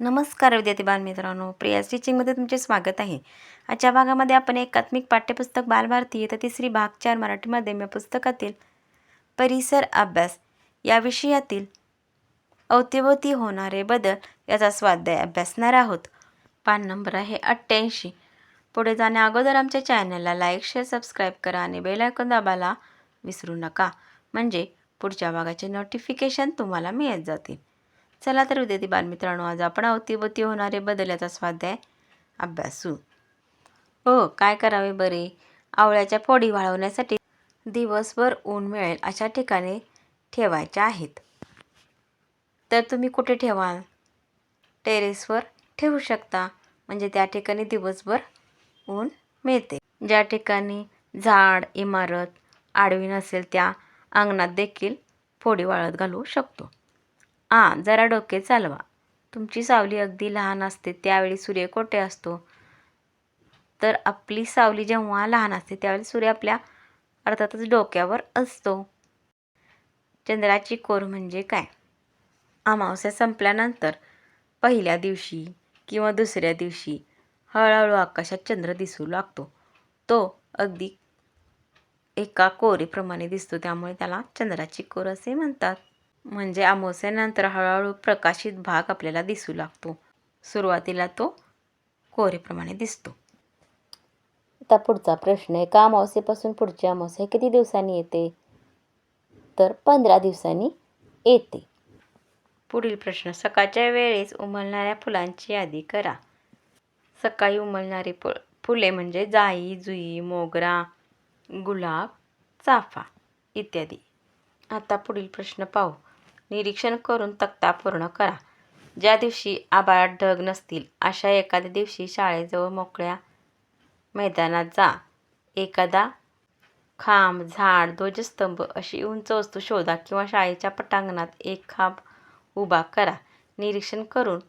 नमस्कार विद्यार्थी बालमित्रांनो प्रिया टीचिंगमध्ये तुमचे स्वागत आहे. आजच्या भागामध्ये आपण एकात्मिक पाठ्यपुस्तक बालभारती तर तिसरी भाग चार मराठीमध्ये या पुस्तकातील परिसर अभ्यास या विषयातील अवतीभोवती होणारे बदल याचा स्वाध्याय अभ्यासणार आहोत. पान नंबर आहे अठ्ठ्याऐंशी. पुढे जाण्या अगोदर आमच्या चॅनलला लाईक शेअर सबस्क्राईब करा आणि बेलायकन दाबाला दाबायला विसरू नका. म्हणजे पुढच्या भागाचे नोटिफिकेशन तुम्हाला मिळत जातील. चला तर विद्यार्थी बालमित्रांनो आज आपण अवतीभोवती होणारे बदल याचा स्वाध्याय अभ्यासू. हो काय करावे बरे? आवळ्याच्या फोडी वाळवण्यासाठी दिवसभर ऊन मिळेल अशा ठिकाणी ठेवायच्या आहेत. तर तुम्ही कुठे ठेवाल? टेरेसवर ठेवू शकता. म्हणजे त्या ठिकाणी दिवसभर ऊन मिळते. ज्या ठिकाणी झाड इमारत आडवी नसेल त्या अंगणात देखील फोडी वाळत घालू शकतो. आ जरा डोके चालवा. तुमची सावली अगदी लहान असते त्यावेळी सूर्य कोठे असतो? तर आपली सावली जेव्हा लहान असते त्यावेळी सूर्य आपल्या अर्थातच डोक्यावर असतो. चंद्राची कोर म्हणजे काय? अमावस्या संपल्यानंतर पहिल्या दिवशी किंवा दुसऱ्या दिवशी हळूहळू आकाशात चंद्र दिसू लागतो. तो अगदी एका कोरीप्रमाणे दिसतो त्यामुळे त्याला चंद्राची कोर असे म्हणतात. म्हणजे अमावस्यानंतर हळूहळू प्रकाशित भाग आपल्याला दिसू लागतो. सुरुवातीला तो कोरेप्रमाणे दिसतो. आता पुढचा प्रश्न आहे का अमावस्येपासून पुढची अमावस्या किती दिवसांनी येते? तर पंधरा दिवसांनी येते. पुढील प्रश्न सकाळच्या वेळेस उमलणाऱ्या फुलांची यादी करा. सकाळी उमलणारी फु फुले म्हणजे जाई जुई मोगरा गुलाब चाफा इत्यादी. आता पुढील प्रश्न पाहू. निरीक्षण करून तक्ता पूर्ण करा. ज्या दिवशी आबाळात ढग नसतील अशा एखाद्या दिवशी शाळेजवळ मोकळ्या मैदानात जा. एखादा खांब झाड ध्वजस्तंभ अशी उंच वस्तू शोधा किंवा शाळेच्या पटांगणात एक खांब उभा करा. निरीक्षण करून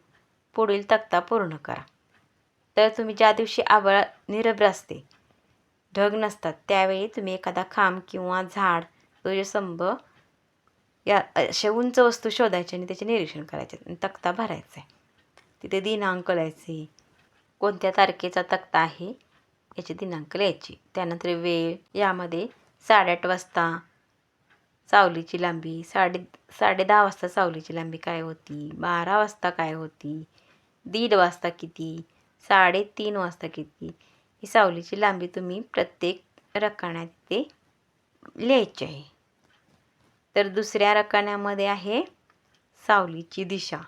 पुढील तक्ता पूर्ण करा. तर तुम्ही ज्या दिवशी आबाळ निरभ्र असते ढग नसतात त्यावेळी तुम्ही एखादा खांब किंवा झाड ध्वजस्तंभ या अशा उंच वस्तू शोधायच्या आणि त्याचे निरीक्षण करायचे आणि तक्ता भरायचा. आहे तिथे दिनांक लिहायचे. कोणत्या तारखेचा तक्ता आहे? याची दिनांक लिहायची. त्यानंतर वेळ यामध्ये साडेआठ वाजता सावलीची लांबी साडे साडे दहा वाजता सावलीची लांबी काय होती? बारा वाजता काय होती? दीड वाजता किती? साडेतीन वाजता किती? ही सावलीची लांबी तुम्ही प्रत्येक रकान्यात ते लिहायची आहे. तर दुसऱ्या रकान्यामध्ये आहे सावलीची दिशा.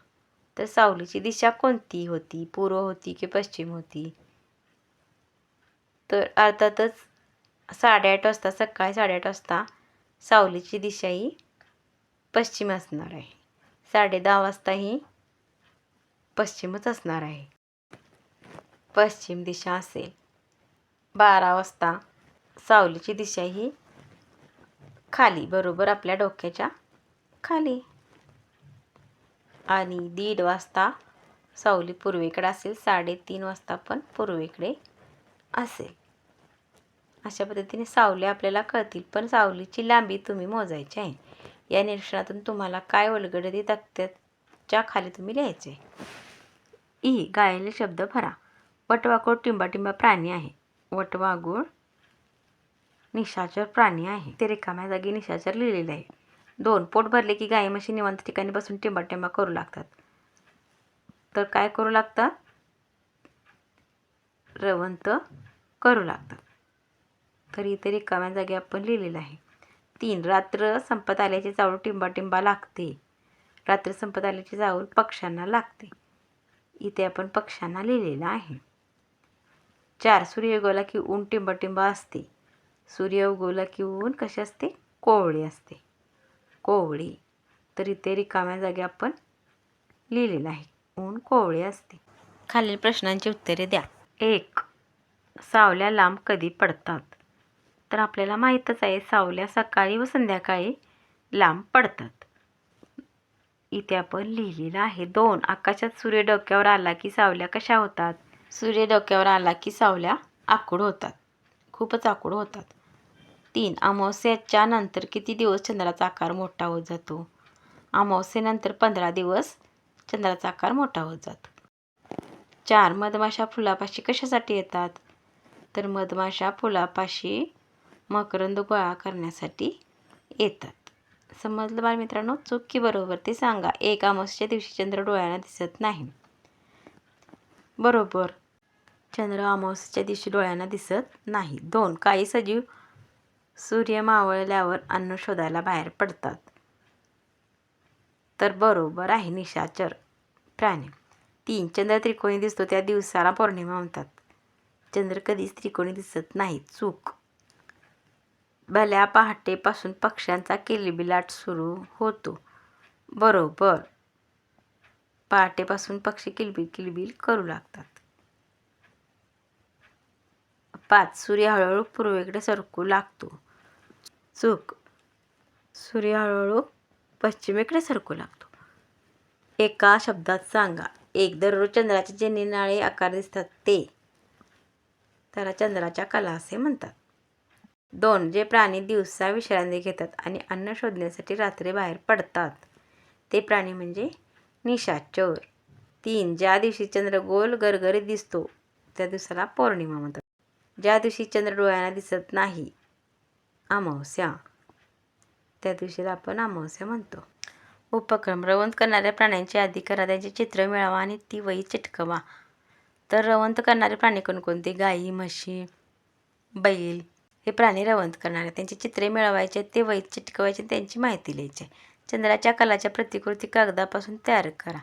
तर सावलीची दिशा कोणती होती? पूर्व होती की पश्चिम होती? तर अर्थातच साडेआठ वाजता सकाळी साडेआठ वाजता सावलीची दिशा ही पश्चिम असणार आहे. साडे दहा वाजता ही पश्चिमच असणार आहे. पश्चिम दिशा असेल. बारा वाजता सावलीची दिशा ही खाली बरोबर आपल्या डोक्याच्या खाली. आणि दीड वाजता सावली पूर्वेकडे असेल साडेतीन वाजता पण पूर्वेकडे असेल. अशा पद्धतीने सावल्या आपल्याला कळतील पण सावलीची लांबी तुम्ही मोजायची आहे. या निरीक्षणातून तुम्हाला काय उलगडते तक्त्याच्या खाली तुम्ही लिहायचे? ई गायले शब्द भरा वटवाघूळ टिंबाटिंबा प्राणी आहे. वटवागुळ निशाचर प्राणी आहे. ते रिकाम्या जागी निशाचर लिहिलेले आहे. दोन पोट भरले की गाई म्हशी निवांत ठिकाणी बसून टिंबाटिंबा करू लागतात. तर काय करू लागतात? रवंत करू लागतात. तर इथे रिकाम्या जागी आपण लिहिलेलं आहे. तीन रात्र संपत आल्याची चावल टिंबाटिंबा लागते. रात्र संपत आल्याची चावल पक्ष्यांना लागते. इथे आपण पक्ष्यांना लिहिलेलं आहे. चार सूर्य उगवला की ऊन टिंबाटिंबा असते. सूर्य उगवला की ऊन कशी असते? कोवळी असते. कोवळी. तर इथे रिकाम्या जागी आपण लिहिलेलं आहे. ऊन कोवळी असते. खालील प्रश्नांची उत्तरे द्या. एक. सावल्या लांब कधी पडतात? तर आपल्याला माहीतच आहे सावल्या सकाळी व संध्याकाळी लांब पडतात. इथे आपण लिहिलेलं आहे दोन. आकाशात सूर्य डोक्यावर आला की सावल्या कशा होतात? सूर्य डोक्यावर आला की सावल्या आकूड होतात. खूपच आकूड होतात. तीन अमावस्याच्या नंतर किती दिवस चंद्राचा आकार मोठा होत जातो? अमावस्येनंतर पंधरा दिवस चंद्राचा आकार मोठा होत जातो. चार मधमाशा फुलापाशी कशासाठी येतात? तर मधमाशा फुलापाशी मकरंद गोळा करण्यासाठी येतात. समजलं बालमित्रांनो? चूक की बरोबर ते सांगा. एक अमावस्याच्या दिवशी चंद्र डोळ्यांना दिसत नाही. बरोबर. चंद्र अमावस्येच्या दिवशी डोळ्यांना दिसत नाही. दोन काही सजीव सूर्य मावळल्यावर अन्न शोधायला बाहेर पडतात. तर बरोबर आहे निशाचर प्राणी. तीन चंद्र त्रिकोणी दिसतो त्या दिवसाला पौर्णिमा म्हणतात. चंद्र कधीच त्रिकोणी दिसत नाही. चूक. भल्या पहाटेपासून पक्ष्यांचा किलबिलाट सुरू होतो. बरोबर. पहाटेपासून पक्षी किलबिल किलबिल करू लागतात. पाच सूर्य हळूहळू पूर्वेकडे सरकू लागतो. चूक. सूर्य हळूहळू पश्चिमेकडे सरकू लागतो. एका शब्दात सांगा. एक दररोज चंद्राचे जे निनाळे आकार दिसतात ते. त्याला चंद्राच्या कला असे म्हणतात. दोन जे प्राणी दिवसा विश्रांती घेतात आणि अन्न शोधण्यासाठी रात्री बाहेर पडतात. ते प्राणी म्हणजे निशाचर तीन ज्या दिवशी चंद्र गोल गरगरीत दिसतो त्या दिवसाला पौर्णिमा म्हणतात. ज्या दिवशी चंद्र डोळ्यांना दिसत नाही अमावस्या. त्या दिवशीला आपण अमावस्या म्हणतो. उपक्रम रवंत करणाऱ्या प्राण्यांची यादी करा त्यांचे चित्र मिळवा आणि ती वही चिटकवा. तर रवंत करणारे प्राणी कोणकोणते? गाई म्हशी बैल. हे प्राणी रवंत करणारे. त्यांची चित्रे मिळवायचे ते वहीत चिटकवायचे त्यांची माहिती लिहायची. चंद्राच्या कलाच्या प्रतिकृती कागदापासून तयार करा.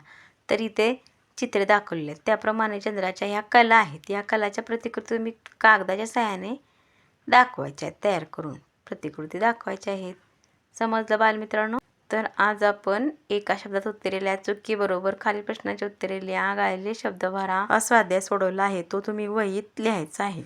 तर इथे चित्रे दाखवलेली आहेत. त्याप्रमाणे चंद्राच्या ह्या कला आहेत. या कलाच्या प्रतिकृती तुम्ही कागदाच्या सहाय्याने दाखवायच्या आहेत तयार करून प्रतिकृती दाखवायच्या आहेत. समजलं बालमित्रांनो? तर आज आपण एका शब्दात उत्तरे लिहा. चुकी खालील प्रश्नांची उत्तरे लिहा. गायले शब्द भरा स्वाध्याय सोडवला आहे. तो तुम्ही वहीत लिहायचा आहे.